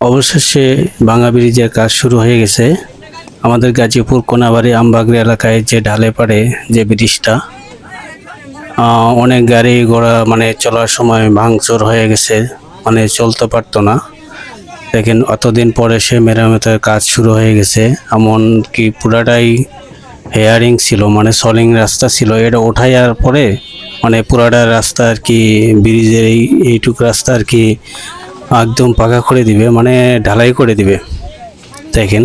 অবশেষে ভাঙা ব্রিজের কাজ শুরু হয়ে গেছে, আমাদের গাজীপুর কোনাবাড়ি আমবাগরি এলাকায় যে ঢালে পাড়ে যে ব্রিজটা অনেক গাড়ি ঘোড়া মানে চলার সময় ভাঙচুর হয়ে গেছে মানে চলতে পারতো না। দেখেন, অতদিন পরে সে মেরামতের কাজ শুরু হয়ে গেছে। এমন কি পুরাটাই হেয়ারিং ছিল মানে সলিং রাস্তা ছিল। এটা ওঠাইয়ার পরে মানে পুরাটা রাস্তা আর কি, ব্রিজের এইটুক রাস্তা আর কি একদম পাকা করে দিবে মানে ঢালাই করে দিবে। দেখেন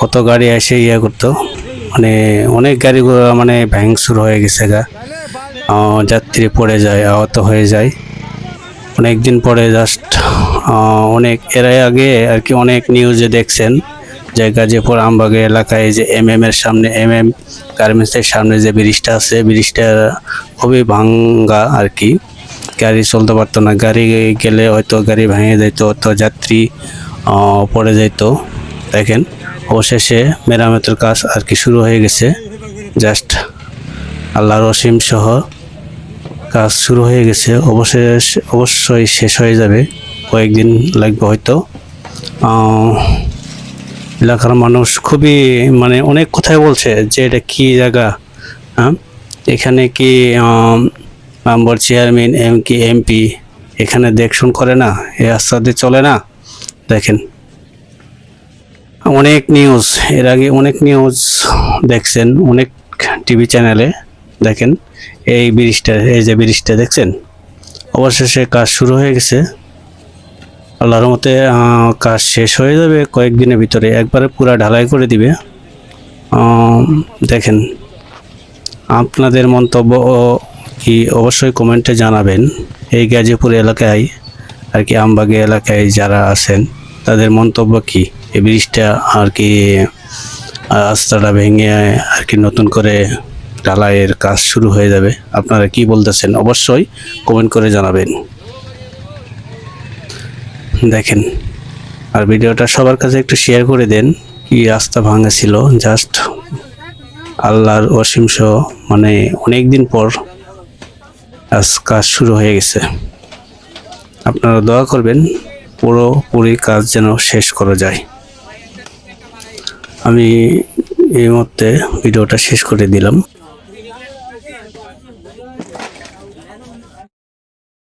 কত গাড়ি এসে ইয়ে করতো। মানে অনেক গাড়ি ঘোড়া মানে ভ্যাংসুর হয়ে গেছে গা। যাত্রী পড়ে যায়, আহত হয়ে যায়। অনেক দিন পরে জাস্ট অনেক এর আগে আর কি অনেক নিউজে দেখছেন। যে গাজীপুর, আমবাগে এলাকায় যে এম এম এর সামনে এম এম গার্মেন্টসের সামনে যে ব্রিজটা আছে, ব্রিজটা খুবই ভাঙ্গা আর কি। গাড়ি চলতে পারতো না। গাড়ি গেলে হয়তো গাড়ি ভেঙে যেত তো যাত্রী পড়ে যেত দেখেন, অবশেষে মেরামতের কাজ আর কি শুরু হয়ে গেছে। জাস্ট আল্লাহর অসীম সহ কাজ শুরু হয়ে গেছে। অবশেষ অবশ্যই শেষ হয়ে যাবে। কয়েকদিন লাগবে হয়তো। এলাকার মানুষ খুবই মানে অনেক কথাই বলছে যে এটা কি জায়গা? হ্যাঁ? এখানে কি মেম্বার চেয়ারম্যান এম কি এমপি এখানে দেখশুন করে না, এ রাস্তা চলে না। দেখেন, অনেক নিউজ, এর আগে অনেক নিউজ দেখছেন, অনেক টিভি চ্যানেলে দেখেন, এই ব্রিজটা, এই যে ব্রিজটা দেখছেন? অবশেষে কাজ শুরু হয়ে গেছে। আল্লাহর মতে কাজ শেষ হয়ে যাবে কয়েকদিনের ভিতরে একবারে পুরা ঢালাই করে দিবে। দেখেন, আপনাদের মন্তব্য কি অবশ্যই কমেন্টে জানাবেন। এই গাজীপুর এলাকায় আর কি আমবাগে এলাকায় যারা আছেন তাদের মন্তব্য কি? এই ব্রিজটা আর কি আহ, রাস্তাটা ভেঙে আর কি নতুন করে ঢালাইয়ের কাজ শুরু হয়ে যাবে। আপনারা কি বলতেছেন? অবশ্যই কমেন্ট করে জানাবেন। দেখেন আর ভিডিওটা সবার কাছে একটু শেয়ার করে দেন কি রাস্তা ভাঙা ছিল জাস্ট আল্লাহর অসীম মানে অনেক দিন পর আজ কাজ শুরু হয়ে গেছে। আপনারা দোয়া করবেন, পুরোপুরি কাজ যেন শেষ করা যায়। আমি এই মুহূর্তে ভিডিওটা শেষ করে দিলাম।